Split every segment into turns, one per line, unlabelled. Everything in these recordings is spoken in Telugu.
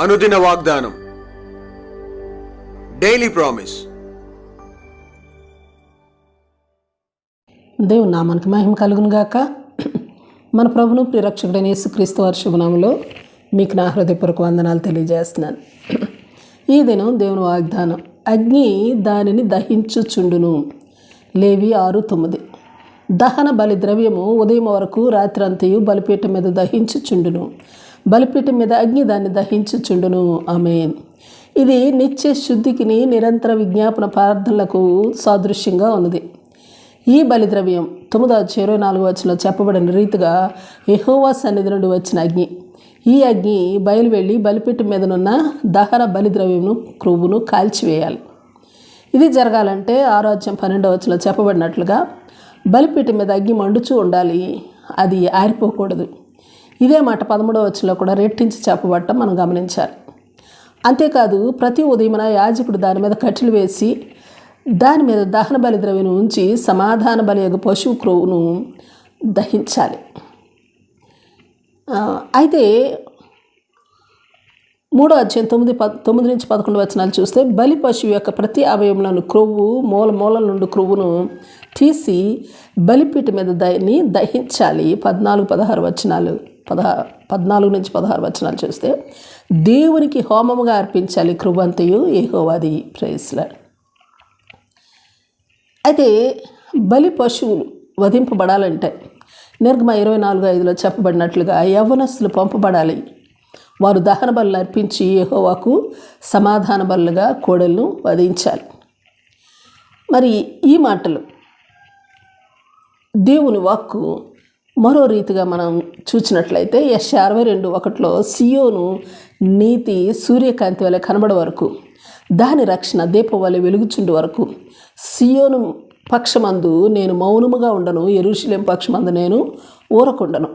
అనుదిన వాగ్దానం. డైలీ ప్రామిస్
దేవుని నామానికి మహిమ కలుగును గాక. మన ప్రభును ప్రిరక్షకుడైన యేసుక్రీస్తు వారి శుభనామంలో మీకు నా హృదయపూర్వక వందనాలు తెలియజేస్తున్నాను. ఈ దినం దేవుని వాగ్దానం అగ్ని దానిని దహించుచుండును. లేవి ఆరు తొమ్మిది. దహన బలి ద్రవ్యము ఉదయం వరకు రాత్రంతయు బలిపీఠం మీద దహించుచుండును. బలిపీఠం మీద అగ్ని దాన్ని దహించుచుండును. ఆమె ఇది నిత్య శుద్ధికిని నిరంతర విజ్ఞాపన ప్రార్థనలకు సాదృశ్యంగా ఉన్నది. ఈ బలిద్రవ్యం తొమ్మిదో ఇరవై నాలుగు వచ్చిన చెప్పబడిన రీతిగా ఎహోవా సన్నిధి నుండి వచ్చిన అగ్ని. ఈ అగ్ని బయలువెళ్ళి బలిపీఠం మీదనున్న దహన బలిద్రవ్యమును క్రొవ్వును కాల్చివేయాలి. ఇది జరగాలంటే ఆరోగ్యం పన్నెండవ వచ్చిన చెప్పబడినట్లుగా బలిపీఠం మీద అగ్గి మండుచూ ఉండాలి. అది ఆరిపోకూడదు. ఇదే మాట పదమూడవ వచ్చిలో కూడా రెట్టించి చెప్పబడటం మనం గమనించాలి. అంతేకాదు ప్రతి ఉదయమున యాజకుడు దాని మీద కట్టెలు వేసి దాని మీద దహన బలి ద్రవ్యను ఉంచి సమాధాన బలి యొక్క పశువు క్రోవును దహించాలి. అయితే మూడో అధ్యాయం తొమ్మిది ప తొమ్మిది నుంచి పదకొండు వచనాలు చూస్తే బలి పశువు యొక్క ప్రతి అవయవంలోని క్రొవ్వు మూల మూలల నుండి క్రొవ్వును తీసి బలిపీట మీద దాన్ని దహించాలి. పద్నాలుగు పదహారు వచనాలు. పదహా పద్నాలుగు నుంచి పదహారు వచనాలు చూస్తే దేవునికి హోమముగా అర్పించాలి కృవంతయు ఏహోవాది ప్రేస్లాడ్ అయితే బలి పశువులు వధింపబడాలంటే నిర్గమ ఇరవై నాలుగు ఐదులో చెప్పబడినట్లుగా యవ్వనస్తులు పంపబడాలి. వారు దహన బలులు అర్పించి ఏహోవాకు సమాధాన బలులుగా కోడలను వధించాలి. మరి ఈ మాటలు దేవుని వాక్కు మరో రీతిగా మనం చూసినట్లయితే ఎస్ అరవై రెండు ఒకటిలో సియోను నీతి సూర్యకాంతి వలె కనబడ వరకు దాని రక్షణ దీపం వలె వెలుగుచుండు వరకు సియోను పక్షమందు నేను మౌనముగా ఉండను ఎరుషులేం పక్షమందు నేను ఊరకుండను.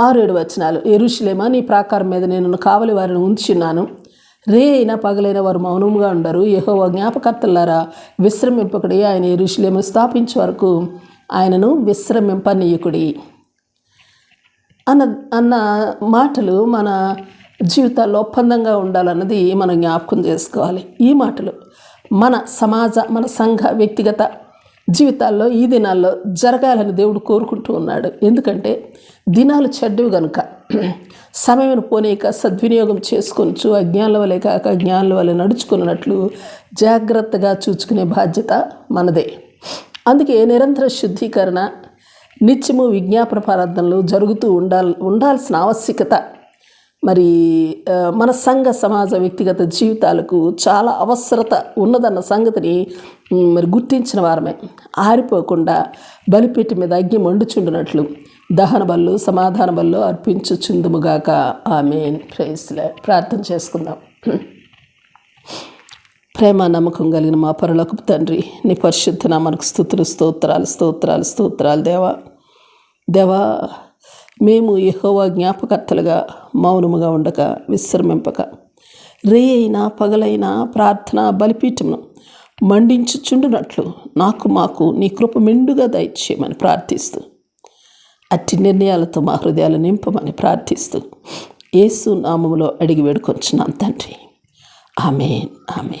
ఆరేడు వచనాలు ఎరుషులేమా నీ ప్రాకారం మీద నేను కావలి వారిని ఉంచున్నాను రే అయినా పగలైన వారు మౌనముగా ఉండరు. యెహోవా జ్ఞాపకర్తలారా విశ్రమింపకుడి ఆయన ఎరుషులేము స్థాపించే వరకు ఆయనను విశ్రమింపనీయకుడి. అన్న అన్న మాటలు మన జీవితాల్లో ఒప్పందంగా ఉండాలన్నది మనం జ్ఞాపకం చేసుకోవాలి. ఈ మాటలు మన సమాజ మన సంఘ వ్యక్తిగత జీవితాల్లో ఈ దినాల్లో జరగాలని దేవుడు కోరుకుంటూ ఉన్నాడు. ఎందుకంటే దినాలు చెడ్డవి గనుక సమయం పోనీక సద్వినియోగం చేసుకొనచ్చు అజ్ఞానుల వలె కాక జ్ఞానుల వలె నడుచుకున్నట్లు జాగ్రత్తగా చూచుకునే బాధ్యత మనదే. అందుకే నిరంతర శుద్ధీకరణ నిత్యము విజ్ఞాపన ప్రార్థనలు జరుగుతూ ఉండాల్ ఉండాల్సిన ఆవశ్యకత. మరి మన సంఘ సమాజ వ్యక్తిగత జీవితాలకు చాలా అవసరత ఉన్నదన్న సంగతిని మరి గుర్తించిన వారమే. ఆరిపోకుండా బలిపీఠ మీద అగ్ని మండుచుండునట్లు దహన బళ్ళు సమాధాన బళ్ళు అర్పించుచుందుముగాక ఆమె ప్రేస్లే ప్రార్థన చేసుకుందాం. ప్రేమ నమ్మకం కలిగిన మా పరులకు తండ్రి నీ పరిశుద్ధ నామనకు స్థుతులు స్తోత్రాలు స్తోత్రాలు స్తోత్రాలు దేవా. దేవా మేము యెహోవా జ్ఞాపకర్తలుగా మౌనముగా ఉండక విశ్రమింపక. రే అయినా పగలైనా ప్రార్థన బలిపీఠమును మండించుచుండునట్లు నాకు మాకు నీ కృప మెండుగా దయచేయమని ప్రార్థిస్తూ అట్టి నిర్ణయాలతో మా హృదయాలు నింపమని ప్రార్థిస్తూ ఏసు నామములో అడిగి వేడుకొంచున్నాం తండ్రి. ఆమె ఆమె